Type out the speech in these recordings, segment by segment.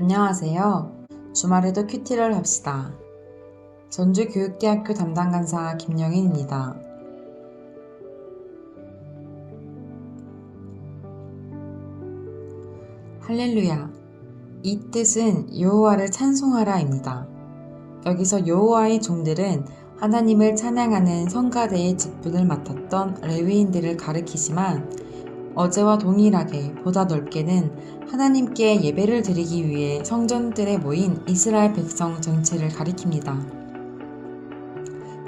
안녕하세요. 주말에도 큐티를 합시다. 전주교육대학교 담당 강사 김영인입니다. 할렐루야. 이 뜻은 여호와를 찬송하라입니다. 여기서 여호와의 종들은 하나님을 찬양하는 성가대의 직분을 맡았던 레위인들을 가리키지만 어제와 동일하게 보다 넓게는 하나님께 예배를 드리기 위해 성전들에 모인 이스라엘 백성 전체를 가리킵니다.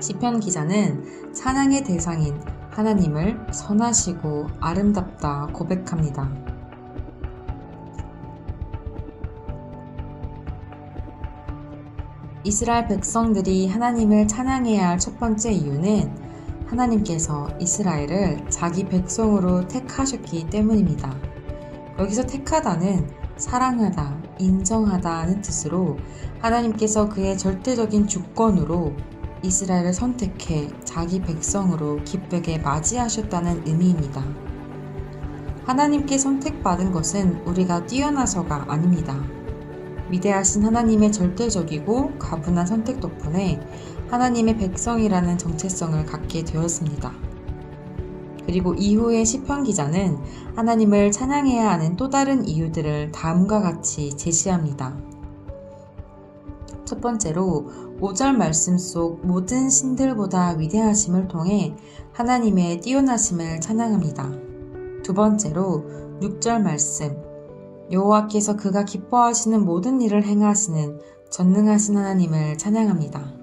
시편 기자는 찬양의 대상인 하나님을 선하시고 아름답다 고백합니다. 이스라엘 백성들이 하나님을 찬양해야 할 첫 번째 이유는 하나님께서 이스라엘을 자기 백성으로 택하셨기 때문입니다. 여기서 택하다는 사랑하다, 인정하다는 뜻으로 하나님께서 그의 절대적인 주권으로 이스라엘을 선택해 자기 백성으로 기쁘게 맞이하셨다는 의미입니다. 하나님께 선택받은 것은 우리가 뛰어나서가 아닙니다. 위대하신 하나님의 절대적이고 가분한 선택 덕분에 하나님의 백성이라는 정체성을 갖게 되었습니다. 그리고 이후의 시편 기자는 하나님을 찬양해야 하는 또 다른 이유들을 다음과 같이 제시합니다. 첫 번째로 5절 말씀 속 모든 신들보다 위대하심을 통해 하나님의 뛰어나심을 찬양합니다. 두 번째로 6절 말씀 여호와께서 그가 기뻐하시는 모든 일을 행하시는 전능하신 하나님을 찬양합니다.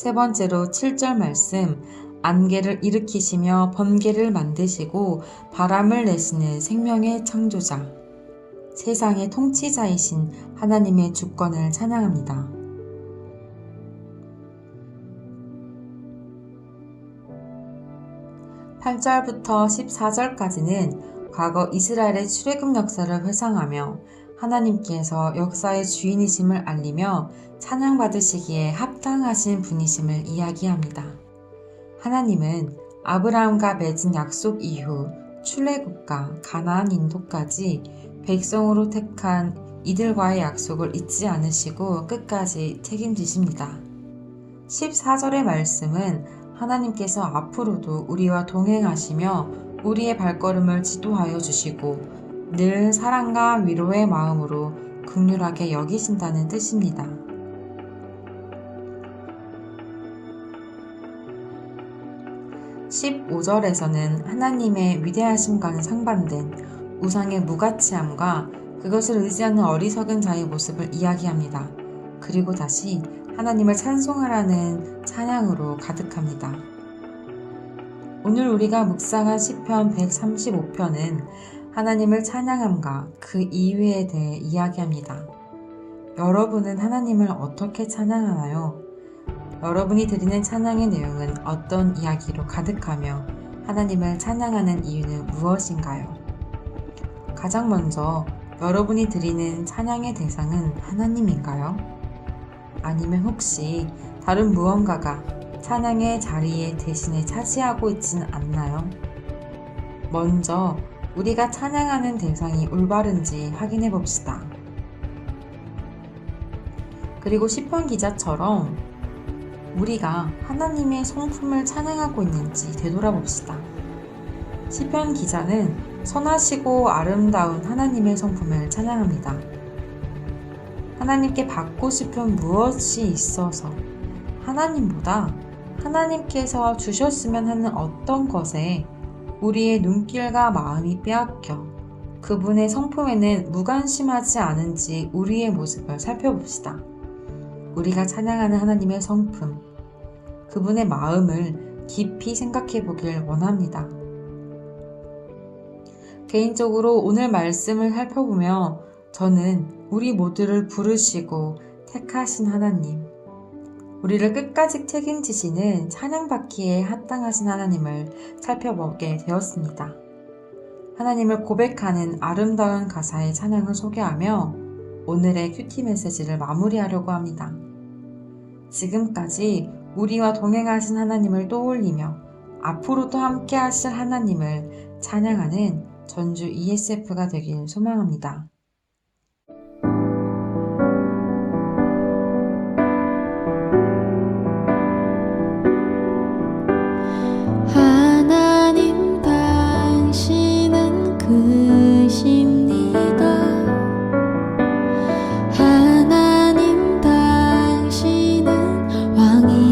세 번째로 7절 말씀 안개를 일으키시며 번개를 만드시고 바람을 내시는 생명의 창조자 세상의 통치자이신 하나님의 주권을 찬양합니다. 8절부터 14절까지는 과거 이스라엘의 출애굽 역사를 회상하며 하나님께서 역사의 주인이심을 알리며 찬양받으시기에 합당하신 분이심을 이야기합니다. 하나님은 아브라함과 맺은 약속 이후 출애굽과 가나안 인도까지 백성으로 택한 이들과의 약속을 잊지 않으시고 끝까지 책임지십니다. 14절의 말씀은 하나님께서 앞으로도 우리와 동행하시며 우리의 발걸음을 지도하여 주시고 늘 사랑과 위로의 마음으로 극률하게 여기신다는 뜻입니다. (15절에서는) 하나님의 위대하심과는 상반된 우상의 무가치함과 그것을 의지하는 어리석은 자의 모습을 이야기합니다. 그리고 다시 하나님을 찬송하라는 찬양으로 가득합니다. 오늘 우리가 묵상한 시편 135편은 하나님을 찬양함과 그 이유에 대해 이야기합니다. 여러분은 하나님을 어떻게 찬양하나요? 여러분이 드리는 찬양의 내용은 어떤 이야기로 가득하며 하나님을 찬양하는 이유는 무엇인가요? 가장 먼저 여러분이 드리는 찬양의 대상은 하나님인가요? 아니면 혹시 다른 무언가가 찬양의 자리에 대신에 차지하고 있지는 않나요? 먼저 우리가 찬양하는 대상이 올바른지 확인해 봅시다. 그리고 시편 기자처럼 우리가 하나님의 성품을 찬양하고 있는지 되돌아봅시다. 시편 기자는 선하시고 아름다운 하나님의 성품을 찬양합니다. 하나님께 받고 싶은 무엇이 있어서 하나님보다 하나님께서 주셨으면 하는 어떤 것에 우리의 눈길과 마음이 빼앗겨 그분의 성품에는 무관심하지 않은지 우리의 모습을 살펴봅시다. 우리가 찬양하는 하나님의 성품, 그분의 마음을 깊이 생각해 보길 원합니다. 개인적으로 오늘 말씀을 살펴보며 저는 우리 모두를 부르시고 택하신 하나님, 우리를 끝까지 책임지시는 찬양받기에 합당하신 하나님을 살펴보게 되었습니다. 하나님을 고백하는 아름다운 가사의 찬양을 소개하며 오늘의 큐티 메시지를 마무리하려고 합니다. 지금까지 우리와 동행하신 하나님을 떠올리며 앞으로도 함께 하실 하나님을 찬양하는 전주 ESF가 되길 소망합니다.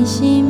진심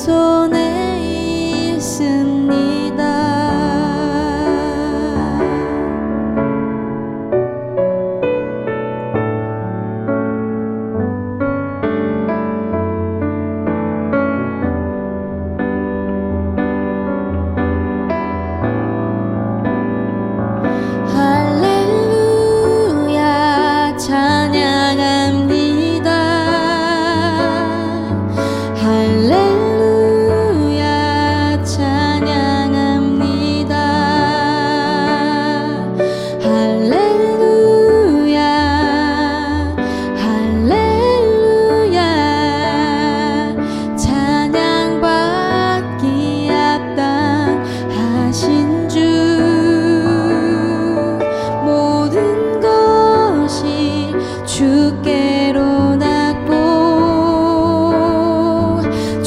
주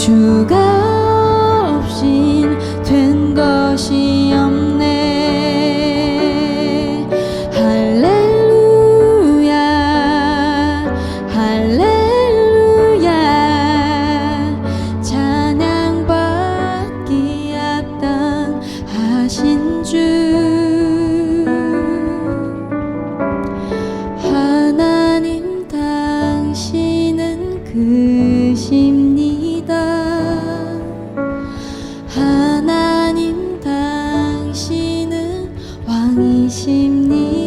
주가 你。